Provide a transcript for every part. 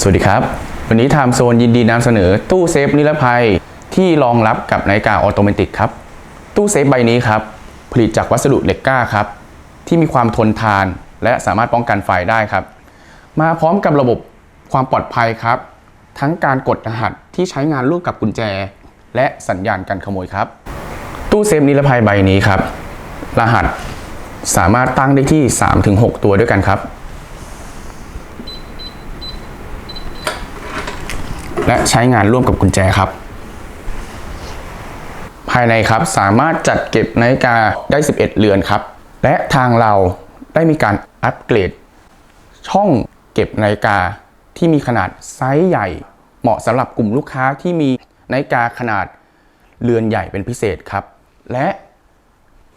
สวัสดีครับ วันนี้ไทม์โซนยินดีนำเสนอตู้เซฟนิรภัยที่รองรับกับนาฬิกาออโตเมติกครับ ตู้เซฟใบนี้ครับ ผลิตจากวัสดุเหล็กก้าครับ ที่มีความทนทานและสามารถป้องกันไฟได้ครับ มาพร้อมกับระบบความปลอดภัยครับ ทั้งการกดรหัสที่ใช้งานร่วมกับกุญแจ และสัญญาณการขโมยครับ ตู้เซฟนิรภัยใบนี้ครับ รหัสสามารถตั้งได้ที่ 3-6 ตัวด้วยกันครับ และใช้งานร่วมกับกุญแจครับ ภายในครับสามารถจัดเก็บนาฬิกาได้ 11 เรือนครับ และทางเราได้มีการอัปเกรด ช่องเก็บนาฬิกาที่มีขนาดไซส์ใหญ่ เหมาะสำหรับกลุ่มลูกค้าที่มีนาฬิกาขนาดเรือนใหญ่เป็นพิเศษครับ และ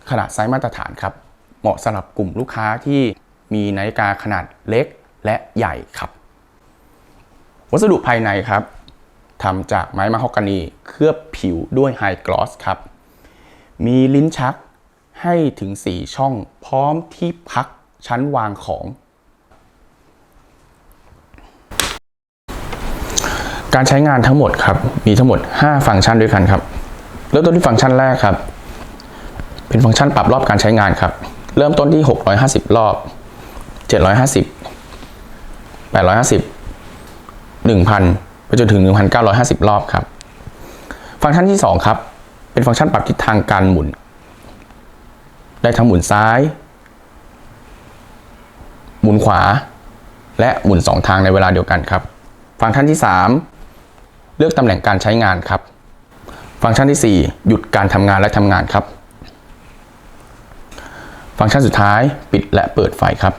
ขนาดไซส์มาตรฐานครับ เหมาะสำหรับกลุ่มลูกค้าที่มีนาฬิกาขนาดเล็กและใหญ่ครับ วัสดุภายในครับทำจากไม้มะฮอกกานี เคลือบผิวด้วยไฮกลอสครับ มีลิ้นชักให้ถึง 4 ช่องพร้อมที่พักชั้นวางของ การใช้งานทั้งหมดครับ มีทั้งหมด 5 ฟังก์ชันด้วยกันครับ เริ่มต้นที่ฟังก์ชันแรกครับ เป็นฟังก์ชันปรับรอบการใช้งานครับ เริ่มต้นที่ 650 รอบ 750 850 1,000 ไปจนถึง 1,950 รอบครับ ฟังก์ชันที่ 2 ครับ เป็นฟังก์ชันปรับทิศทางการหมุน ได้ทั้งหมุนซ้าย หมุนขวา และหมุน 2 ทางในเวลาเดียวกันครับ ฟังก์ชันที่ 3 เลือกตำแหน่งการใช้งานครับ ฟังก์ชันที่ 4 หยุดการทำงานและทำงานครับ ฟังก์ชันสุดท้ายปิดและเปิดไฟครับ